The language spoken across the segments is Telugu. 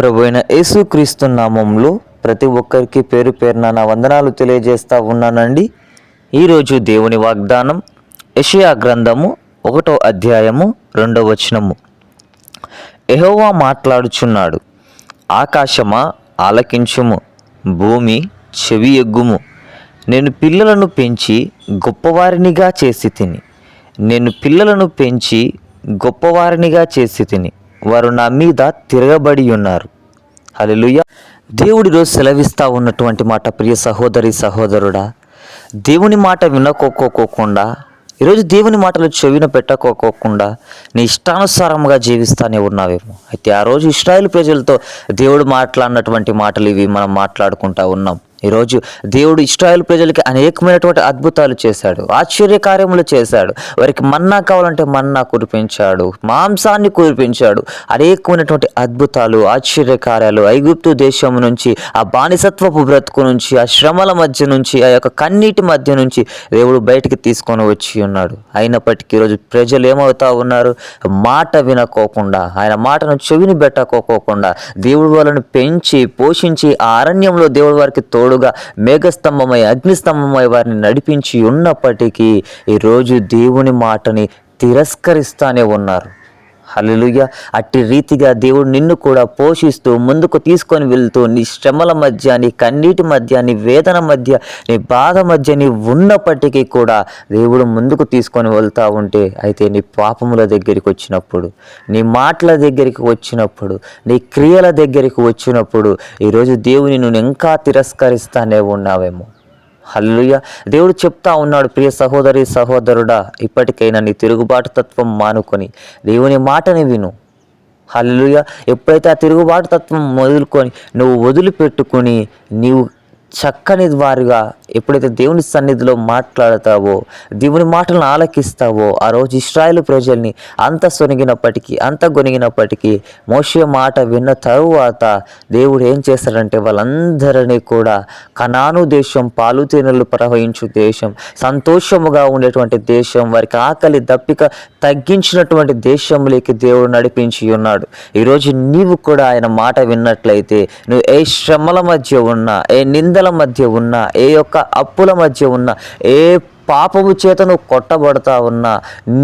ప్రభు అయిన యేసుక్రీస్తు నామంలో ప్రతి ఒక్కరికి పేరు పేరున నా వందనాలు తెలియజేస్తా ఉన్నానండి. ఈరోజు దేవుని వాగ్దానం యషయా గ్రంథము ఒకటో అధ్యాయము రెండవ వచనము. ఎహోవా మాట్లాడుచున్నాడు ఆకాశమా ఆలకించుము భూమి చెవి ఎగ్గుము. నేను పిల్లలను పెంచి గొప్పవారినిగా చేసి తిని నేను పిల్లలను పెంచి గొప్పవారినిగా చేసి తిని వారు నా మీద తిరగబడి ఉన్నారు. హలెలుయ్య దేవుడి రోజు సెలవిస్తూ ఉన్నటువంటి మాట ప్రియ సహోదరి సహోదరుడా దేవుని మాట వినకోకోకుండా ఈరోజు దేవుని మాటలు చెవిన పెట్టకోకోకుండా నీ ఇష్టానుసారంగా జీవిస్తానే ఉన్నావేమో. అయితే ఆ రోజు ఇస్రాయేల్ ప్రజలతో దేవుడు మాట్లాడినటువంటి మాటలు ఇవి మనం మాట్లాడుకుంటా ఉన్నాం. ఈరోజు దేవుడు ఇస్రాయల్ ప్రజలకి అనేకమైనటువంటి అద్భుతాలు చేశాడు ఆశ్చర్య కార్యములు చేశాడు. వారికి మన్నా కావాలంటే మన్నా కురిపించాడు మాంసాన్ని కురిపించాడు. అనేకమైనటువంటి అద్భుతాలు ఆశ్చర్య కార్యాలు ఐగుప్తు దేశం నుంచి ఆ బానిసత్వపు బ్రతుకు నుంచి ఆ శ్రమల మధ్య నుంచి ఆ యొక్క కన్నీటి మధ్య నుంచి దేవుడు బయటికి తీసుకొని వచ్చి ఉన్నాడు. అయినప్పటికీ ఈరోజు ప్రజలు ఏమవుతా ఉన్నారు? మాట వినకోకుండా ఆయన మాటను చెవిని పెట్టకోకోకుండా దేవుడు వాళ్ళను పెంచి పోషించి ఆ అరణ్యంలో దేవుడు వారికి తోడుగా మేఘస్తంభమై అగ్నిస్తంభమై వారిని నడిపించి ఉన్నప్పటికీ ఈరోజు దేవుని మాటని తిరస్కరిస్తానే ఉన్నారు. హల్లెలూయా. అట్టి రీతిగా దేవుడు నిన్ను కూడా పోషిస్తూ ముందుకు తీసుకొని వెళ్తూ నీ శ్రమల మధ్య నీ కన్నీటి మధ్య నీ వేదన మధ్య నీ బాధ మధ్య నీ ఉన్నప్పటికీ కూడా దేవుడు ముందుకు తీసుకొని వెళ్తా ఉంటే అయితే నీ పాపముల దగ్గరికి వచ్చినప్పుడు నీ మాటల దగ్గరికి వచ్చినప్పుడు నీ క్రియల దగ్గరికి వచ్చినప్పుడు ఈరోజు దేవుని నువ్వు ఇంకా తిరస్కరిస్తానే ఉన్నావేమో. హల్లుయ దేవుడు చెప్తా ఉన్నాడు ప్రియ సహోదరి సహోదరుడా ఇప్పటికైనా నీ తిరుగుబాటు తత్వం మానుకొని దేవుని మాటని విను. హల్లుయ ఎప్పుడైతే ఆ తిరుగుబాటు తత్వం వదులుకొని నువ్వు వదిలిపెట్టుకొని నీవు చక్కని వారుగా ఎప్పుడైతే దేవుని సన్నిధిలో మాట్లాడతావో దేవుని మాటలను ఆలకిస్తావో ఆ రోజు ఇస్రాయేల్ ప్రజల్ని అంత సొనిగినప్పటికీ అంత గొనిగినప్పటికీ మోషే మాట విన్న తరువాత దేవుడు ఏం చేస్తాడంటే వాళ్ళందరినీ కూడా కనాను దేశం పాలు తేనెలు ప్రవహించు దేశం సంతోషముగా ఉండేటువంటి దేశం వారికి ఆకలి దప్పిక తగ్గించినటువంటి దేశంలోకి దేవుడు నడిపించి ఉన్నాడు. ఈరోజు నీవు కూడా ఆయన మాట విన్నట్లయితే నువ్వు ఏ శ్రమల మధ్య ఉన్నా ఏ నిందల మధ్య ఉన్న ఏ యొక్క అప్పుల మధ్య ఉన్న ఏ పాపము చేత నువ్వు కొట్టబడతా ఉన్నా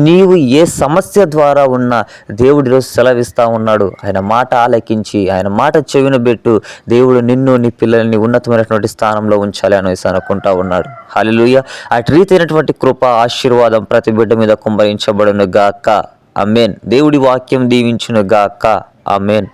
నీవు ఏ సమస్య ద్వారా ఉన్నా దేవుడి రోజు ఉన్నాడు. ఆయన మాట ఆలకించి ఆయన మాట చెవిన పెట్టు దేవుడు నిన్ను నీ పిల్లల్ని ఉన్నతమైనటువంటి స్థానంలో ఉంచాలి అనేసి అనుకుంటా ఉన్నాడు. హలిలుయ అటు రీతైనటువంటి కృప ఆశీర్వాదం ప్రతి బిడ్డ మీద కుమ్మరించబడును గాక అమేన్ దేవుడి వాక్యం దీవించును గాక అమేన్